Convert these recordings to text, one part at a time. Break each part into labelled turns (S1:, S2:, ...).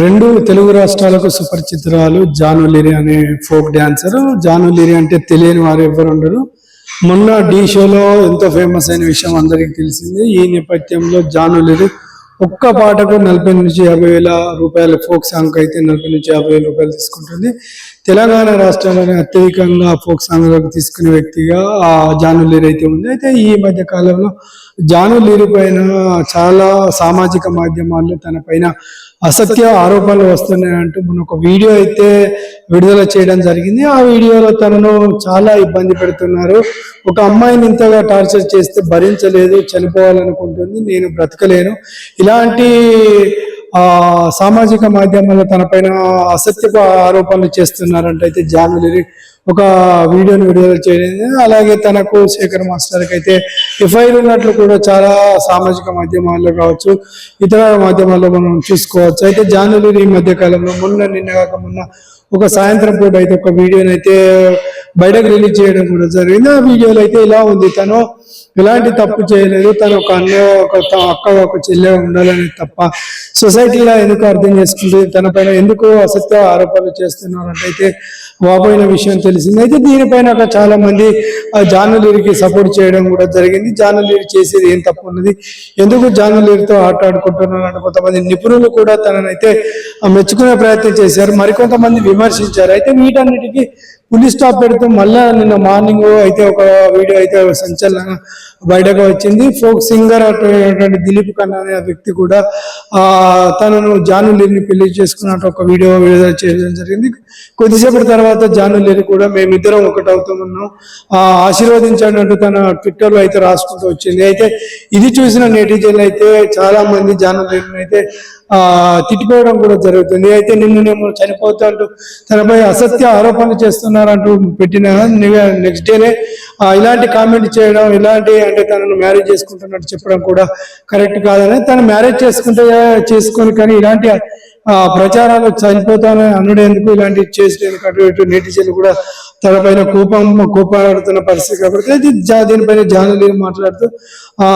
S1: రెండు తెలుగు రాష్ట్రాలకు సుపరిచితురాలు జాను లిరి అనే ఫోక్ డాన్సర్. జాను లిరి అంటే తెలియని వారు ఎవరు ఉండరు. మొన్న ఢీ షోలో ఎంతో ఫేమస్ అయిన విషయం అందరికీ తెలిసింది. ఈ నేపథ్యంలో జాను లిరి ఒక్క పాటకు నలభై నుంచి యాభై వేల రూపాయల ఫోక్ సాంగ్ అయితే నలభై నుంచి యాభై వేల రూపాయలు తీసుకుంటుంది. తెలంగాణ రాష్ట్రంలోనే అత్యధికంగా ఫోక్ సాంగ్లోకి తీసుకునే వ్యక్తిగా ఆ జాను లీర్ అయితే ఉంది. అయితే ఈ మధ్య కాలంలో జాను లీరు పైన చాలా సామాజిక మాధ్యమాల్లో తన పైన అసత్య ఆరోపణలు వస్తున్నాయి అంటూ మన ఒక వీడియో అయితే విడుదల చేయడం జరిగింది. ఆ వీడియోలో తనను చాలా ఇబ్బంది పెడుతున్నారు. ఒక అమ్మాయిని ఇంతగా టార్చర్ చేస్తే భరించలేదు చనిపోవాలనుకుంటుంది నేను బ్రతకలేను. ఇలాంటి సామాజిక మాధ్యమాల్లో తన పైన అసత్యపు ఆరోపణలు చేస్తున్నారంటే అయితే జానులిరి ఒక వీడియోని విడుదల చేయడం అలాగే తనకు శేఖర్ మాస్టర్కి అయితే ఎఫ్ఐఆర్ ఉన్నట్లు కూడా చాలా సామాజిక మాధ్యమాల్లో కావచ్చు ఇతర మాధ్యమాల్లో మనం చూసుకోవచ్చు. అయితే జానులిరి ఈ మధ్య కాలంలో మొన్న నిన్న కాక మొన్న ఒక సాయంత్రం పూట అయితే ఒక వీడియోని అయితే బయటకు రిలీజ్ చేయడం కూడా జరిగింది. ఆ వీడియోలో అయితే ఇలా ఉంది. తను ఎలాంటి తప్పు చేయలేదు. తను ఒక అన్న ఒక అక్క ఒక చెల్లె ఉండాలని తప్ప సొసైటీలో ఎందుకు అర్థం చేసుకుంటుంది తన పైన ఎందుకు అసత్య ఆరోపణలు చేస్తున్నారంటైతే అయితే వాపోయిన విషయం తెలిసింది. అయితే దీనిపైన ఒక చాలా మంది ఆ జానులీరికి సపోర్ట్ చేయడం కూడా జరిగింది. జానులీరి చేసేది ఏం తప్పు ఉన్నది? ఎందుకు జానులీరితో ఆట ఆడుకుంటున్నారు కొంతమంది నిపుణులు కూడా తననైతే మెచ్చుకునే ప్రయత్నం చేశారు. మరికొంతమంది విమర్శించారు. అయితే వీటన్నిటికీ పులి స్టాప్ పెడుతూ మళ్ళా నిన్న మార్నింగ్ అయితే ఒక వీడియో అయితే సంచలన బయటకు వచ్చింది. ఫోక్ సింగర్ అటువంటి దిలీప్ ఖన్నా అనే వ్యక్తి కూడా తనను జాను లీని పెళ్ళి చేసుకున్నట్టు ఒక వీడియో విడుదల చేయడం జరిగింది. కొద్దిసేపటి తర్వాత జాను లీని కూడా మేమిద్దరం ఒకటవుతామన్నాం ఆ ఆశీర్వదించండి అంటూ తన ట్విట్టర్లో అయితే రాసుకుంటూ వచ్చింది. అయితే ఇది చూసిన నెటిజన్లు అయితే చాలా మంది జాను లీని అయితే ఆ కూడా జరుగుతుంది. అయితే నిన్ను నేను చనిపోతాంటూ తనపై అసత్య ఆరోపణలు చేస్తున్నారంటూ పెట్టిన నెక్స్ట్ డేనే ఇలాంటి కామెంట్ చేయడం ఇలాంటి అంటే తనను మ్యారేజ్ చేసుకుంటున్నట్టు చెప్పడం కూడా కరెక్ట్ కాదని తను మ్యారేజ్ చేసుకుంటే చేసుకొని కానీ ఇలాంటి ఆ, ప్రచారాలు చనిపోతానని అనుడేందుకు ఇలాంటివి చేసేందుకు అటు ఇటు నెటిజన్లు కూడా తన పైన కూపం కోపాడుతున్న పరిస్థితి కాబట్టి అది దీనిపైన జానలి మాట్లాడుతూ ఆ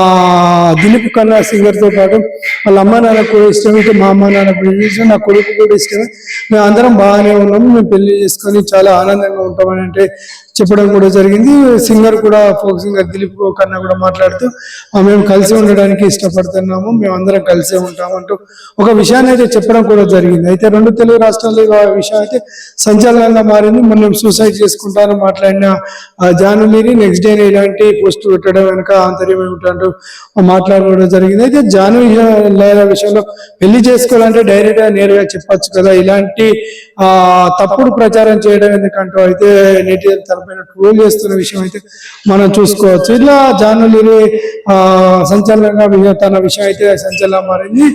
S1: దిలీప్ కన్నా సింగర్తో పాటు వాళ్ళ అమ్మ నాన్న కూడా ఇష్టమే మా అమ్మ నాన్న కూడా ఇష్టం నా కొడుకు కూడా ఇష్టమే. మేము అందరం బాగానే ఉన్నాం మేము పెళ్ళి చేసుకొని చాలా ఆనందంగా ఉంటామని అంటే చెప్పడం కూడా జరిగింది. సింగర్ కూడా ఫోక్ సింగర్ దిలీప్ కన్నా కూడా మాట్లాడుతూ మేము కలిసి ఉండడానికి ఇష్టపడుతున్నాము మేము అందరం కలిసే ఉంటాము అంటూ ఒక విషయాన్ని అయితే చెప్పడం కూడా జరిగింది. అయితే రెండు తెలుగు రాష్ట్రాల్లో విషయం అయితే సంచలనంగా మారింది. మనం సూసైడ్ చేసుకుంటాను మాట్లాడిన ఆ జానులీని నెక్స్ట్ డే ఇలాంటి పోస్ట్ పెట్టడం వెనక ఆంతర్యం ఏమిటంటూ మాట్లాడడం జరిగింది. అయితే జాను లైల విషయంలో పెళ్ళి చేసుకోవాలంటే డైరెక్ట్గా నేరుగా చెప్పచ్చు కదా. ఇలాంటి తప్పుడు ప్రచారం చేయడం ఎందుకంటూ అయితే నెటిజన్ తరపు పైన ట్రోల్ చేస్తున్న విషయం అయితే మనం చూసుకోవచ్చు. ఇలా జానులీని ఆ సంచలనంగా తన విషయం అయితే సంచలనం మారింది.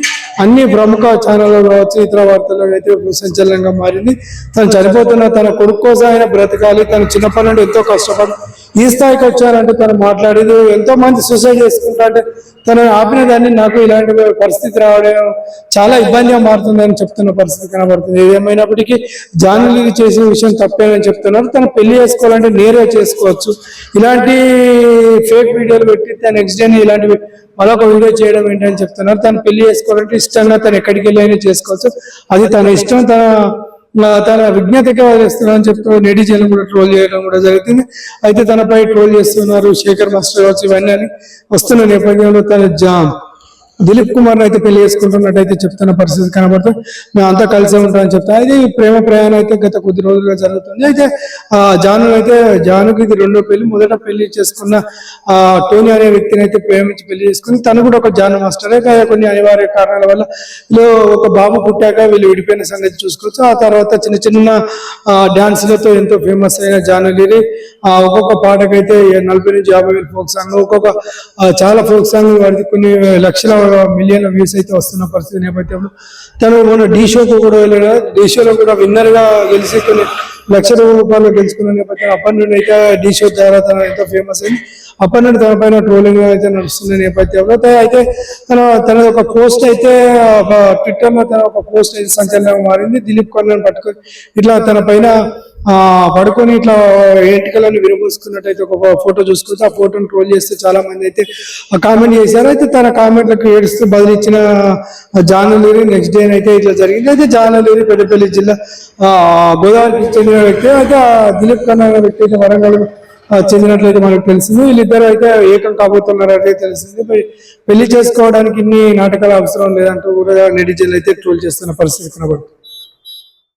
S1: అన్ని ప్రముఖ ఛానల్లో కావచ్చు ఇతర వార్తల్లో అయితే సంచలనంగా మారింది. తను చనిపోతున్న తన కొడుకు కోసం ఆయన బ్రతకాలి. తను చిన్నప్పటి నుండి ఎంతో కష్టపడి ఈ స్థాయికి వచ్చారంటే తను మాట్లాడేది ఎంతో మంది సూసైడ్ చేసుకుంటా అంటే తను ఆపిన దాన్ని నాకు ఇలాంటి పరిస్థితి రావడం చాలా ఇబ్బందిగా మారుతుందని చెప్తున్న పరిస్థితి కనబడుతుంది. ఏదేమైనప్పటికీ జానులీకి చేసిన విషయం తప్పేనని చెప్తున్నారు. తను పెళ్ళి చేసుకోవాలంటే నేరే చేసుకోవచ్చు. ఇలాంటి ఫేక్ వీడియోలు పెట్టి తన నెక్స్ట్ డే ఇలాంటివి మరొక వీడియో చేయడం ఏంటని చెప్తున్నారు. తను పెళ్ళి చేసుకోవాలంటే ఇష్టంగా తను ఎక్కడికి వెళ్ళి చేసుకోవచ్చు. అది తన ఇష్టం తన తన విజ్ఞతకి వదిలేస్తున్నా అని చెప్తూ నెటిజన్లు కూడా ట్రోల్ చేయడం కూడా జరుగుతుంది. అయితే తనపై ట్రోల్ చేస్తున్నారు శేఖర్ మాస్టర్ కావచ్చు ఇవన్నీ అని వస్తున్న నేపథ్యంలో తన జామ్. దిలీప్ కుమార్ అయితే పెళ్ళి చేసుకుంటున్నట్టయితే చెప్తున్న పరిస్థితి కనబడుతుంది మేము అంతా కలిసే ఉంటామని చెప్తా. ఈ ప్రేమ ప్రయాణం అయితే గత కొద్ది రోజులుగా జరుగుతుంది. అయితే ఆ జాను అయితే జానుకి ఇది రెండో పెళ్ళి. మొదట పెళ్ళి చేసుకున్న ఆ టోనీ అనే వ్యక్తిని అయితే ప్రేమించి పెళ్ళి చేసుకుని తను కూడా ఒక జాను మాస్టరే. కానీ కొన్ని అనివార్య కారణాల వల్ల వీళ్ళు ఒక బాబు పుట్టాక వీళ్ళు విడిపోయిన సంగతి చూసుకోవచ్చు. ఆ తర్వాత చిన్న చిన్న డాన్సులతో ఎంతో ఫేమస్ అయిన జానలీరి ఆ ఒక్కొక్క పాటకైతే నలభై నుంచి యాభై వేలు ఫోక్ సాంగ్ ఒక్కొక్క చాలా ఫోక్ సాంగ్ వాడికి కొన్ని లక్షల మిలియన్ల వ్యూస్ అయితే వస్తున్న పరిస్థితి నేపథ్యంలో. తను మన డీ షోకు కూడా వెళ్ళాడు డీ షోలో కూడా విన్నర్గా గెలిచి కొన్ని లక్షల రూపాయలు గెలుచుకున్న నేపథ్యంలో అప్పటి నుండి అయితే డీ షో ద్వారా తను ఎంతో ఫేమస్ అయింది అప్పటి నుండి తన పైన ట్రోలింగ్ అయితే నడుస్తున్న నేపథ్యంలో. అయితే తన తన ఒక పోస్ట్ అయితే ఒక ట్విట్టర్లో తన ఒక పోస్ట్ అయితే సంచలనం మారింది. దిలీప్ కన్నన్ పట్టుకొని ఇట్లా తన పైన పడుకొని ఇట్లా ఎంటికలను విరబోసుకున్నట్టయితే ఒక ఫోటో చూసుకుంటే ఆ ఫోటోని ట్రోల్ చేస్తే చాలా మంది అయితే కామెంట్ చేశారు. అయితే తన కామెంట్లకు ఏడుస్తూ బదిలిచ్చిన జానలేరి నెక్స్ట్ డే అయితే ఇట్లా జరిగింది. అయితే జానలేరి పెద్దపల్లి జిల్లా ఆ, గోదావరికి చెందిన వ్యక్తి. అయితే దిలీప్ కన్నా వ్యక్తి అయితే వరంగల్ చెందినట్లయితే మనకు తెలిసింది. వీళ్ళిద్దరు అయితే ఏకం కాబోతున్నారైతే తెలిసింది. పెళ్ళి చేసుకోవడానికి ఇన్ని నాటకాలు అవసరం లేదంటూ కూడా నెటిజన్లు అయితే ట్రోల్ చేస్తున్న పరిస్థితి కనబడుతుంది.